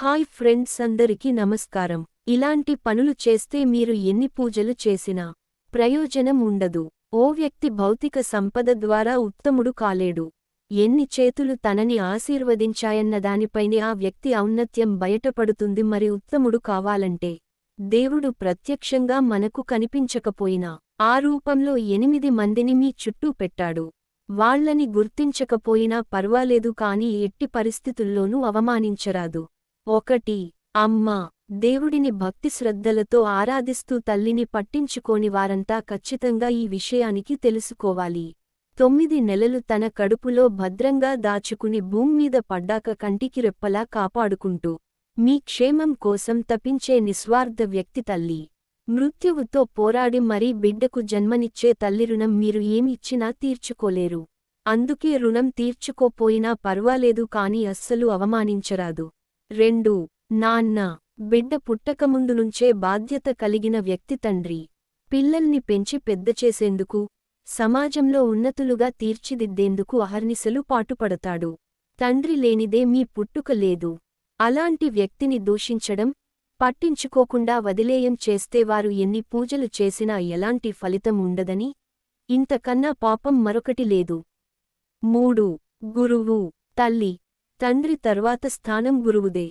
Hi friends అందరికీ నమస్కారం. ఇలాంటి పనులు చేస్తే మీరు ఎన్ని పూజలు చేసినా ప్రయోజనం ఉండదు. ఓ వ్యక్తి భౌతిక సంపద ద్వారా ఉత్తముడు కాలేడు. ఎన్ని చేతులు తనని ఆశీర్వదించాయన్న దానిపైనే ఆ వ్యక్తి ఔన్నత్యం బయటపడుతుంది మరి ఉత్తముడు కావాలంటే. దేవుడు ప్రత్యక్షంగా మనకు కనిపించకపోయినా ఆ రూపంలో ఎనిమిది మందిని మీ చుట్టూ పెట్టాడు. వాళ్ళని గుర్తించకపోయినా పర్వాలేదు కాని ఎట్టి పరిస్థితుల్లోనూ అవమానించరాదు. ఒకటి అమ్మ దేవుడిని భక్తి శ్రద్ధలతో ఆరాధిస్తూ తల్లిని పట్టించుకోని వారంతా ఖచ్చితంగా ఈ విషయానికి తెలుసుకోవాలి. తొమ్మిది నెలలు తన కడుపులో భద్రంగా దాచుకుని భూమ్మీద పడ్డాక కంటికి రెప్పలా కాపాడుకుంటూ మీ క్షేమం కోసం తపించే నిస్వార్థ వ్యక్తి తల్లి. మృత్యువుతో పోరాడి మరీ బిడ్డకు జన్మనిచ్చే తల్లి రుణం మీరు ఏమిచ్చినా తీర్చుకోలేరు. అందుకే రుణం తీర్చుకోపోయినా పర్వాలేదు కాని అస్సలు అవమానించరాదు. రెండు నాన్న బిడ్డ పుట్టకముందు నుంచే బాధ్యత కలిగిన వ్యక్తి తండ్రి. పిల్లల్ని పెంచి పెద్దచేసేందుకు సమాజంలో ఉన్నతులుగా తీర్చిదిద్దేందుకు అహర్నిశలు పాటుపడతాడు. తండ్రి లేనిదే మీ పుట్టుక లేదు. అలాంటి వ్యక్తిని దూషించడం పట్టించుకోకుండా వదిలేయం చేస్తే వారు ఎన్ని పూజలు చేసినా ఎలాంటి ఫలితం ఉండదని ఇంతకన్నా పాపం మరొకటి లేదు. మూడు గురువు తల్లి తండ్రి తర్వాత స్థానం గురువుదే.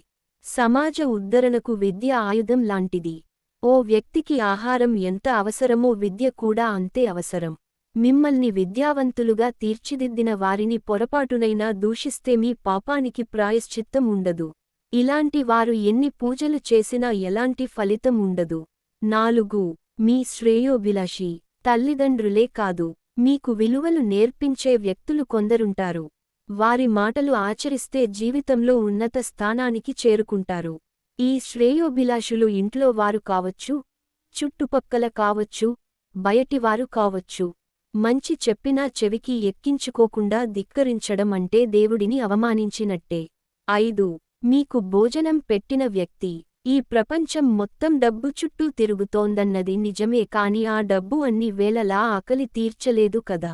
సమాజ ఉద్ధరణకు విద్య ఆయుధం లాంటిది. ఓ వ్యక్తికి ఆహారం ఎంత అవసరమో విద్య కూడా అంతే అవసరం. మిమ్మల్ని విద్యావంతులుగా తీర్చిదిద్దిన వారిని పొరపాటునైనా దూషిస్తే మీ పాపానికి ప్రాయశ్చిత్తం ఉండదు. ఇలాంటి వారు ఎన్ని పూజలు చేసినా ఎలాంటి ఫలితం ఉండదు. నాలుగు మీ శ్రేయోభిలాషి తల్లిదండ్రులే కాదు మీకు విలువలు నేర్పించే వ్యక్తులు కొందరుంటారు. వారి మాటలు ఆచరిస్తే జీవితంలో ఉన్నత స్థానానికి చేరుకుంటారు. ఈ శ్రేయోభిలాషులు ఇంట్లో వారు కావచ్చు చుట్టుపక్కల కావచ్చు బయటివారు కావచ్చు. మంచి చెప్పినా చెవికి ఎక్కించుకోకుండా ధిక్కరించడం అంటే దేవుడిని అవమానించినట్టే. ఐదు మీకు భోజనం పెట్టిన వ్యక్తి. ఈ ప్రపంచం మొత్తం డబ్బు చుట్టూ తిరుగుతోందన్నది నిజమే కాని ఆ డబ్బు అన్ని వేళలా ఆకలి తీర్చలేదు కదా.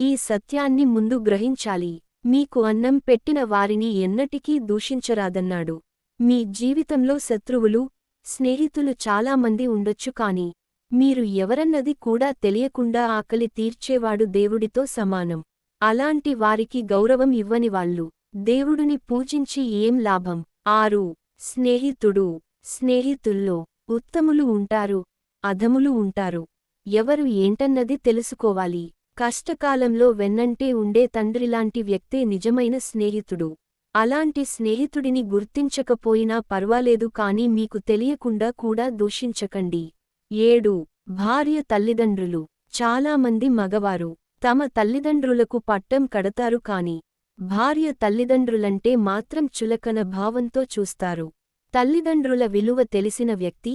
ఈ సత్యాన్ని ముందు గ్రహించాలి. మీకు అన్నం పెట్టిన వారిని ఎన్నటికీ దూషించరాదన్నాడు. మీ జీవితంలో శత్రువులు స్నేహితులు చాలామంది ఉండొచ్చు కాని మీరు ఎవరన్నది కూడా తెలియకుండా ఆకలి తీర్చేవాడు దేవుడితో సమానం. అలాంటి వారికి గౌరవం ఇవ్వనివాళ్ళు దేవుడిని పూజించి ఏం లాభం? ఆరు స్నేహితుడు స్నేహితుల్లో ఉత్తములు ఉంటారు అధములు ఉంటారు. ఎవరు ఏంటన్నది తెలుసుకోవాలి. కష్టకాలంలో వెన్నంటే ఉండే తండ్రిలాంటి వ్యక్తే నిజమైన స్నేహితుడు. అలాంటి స్నేహితుడిని గుర్తించకపోయినా పర్వాలేదు కాని మీకు తెలియకుండా కూడా దూషించకండి. ఏడు. భార్య తల్లిదండ్రులు. చాలామంది మగవారు. తమ తల్లిదండ్రులకు పట్టం కడతారు కాని భార్య తల్లిదండ్రులంటే మాత్రం చులకన భావంతో చూస్తారు. తల్లిదండ్రుల విలువ తెలిసిన వ్యక్తి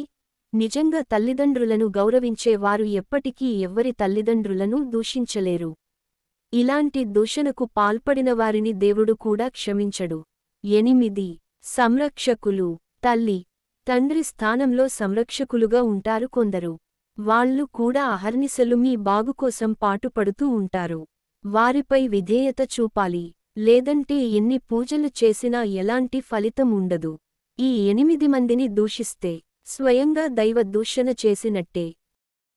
నిజంగా తల్లిదండ్రులను గౌరవించే వారు ఎప్పటికీ ఎవ్వరి తల్లిదండ్రులను దూషించలేరు. ఇలాంటి దూషణకు పాల్పడిన వారిని దేవుడు కూడా క్షమించడు. ఎనిమిది. సంరక్షకులు. తల్లి. తండ్రి స్థానంలో సంరక్షకులుగా ఉంటారు కొందరు. వాళ్ళు కూడా అహర్నిశలు మీ బాగుకోసం పాటుపడుతూ ఉంటారు. వారిపై విధేయత చూపాలి. లేదంటే ఎన్ని పూజలు చేసినా ఎలాంటి ఫలితం ఉండదు. ఈ ఎనిమిది మందిని దూషిస్తే స్వయంగా దైవ దూషణ చేసినట్టే.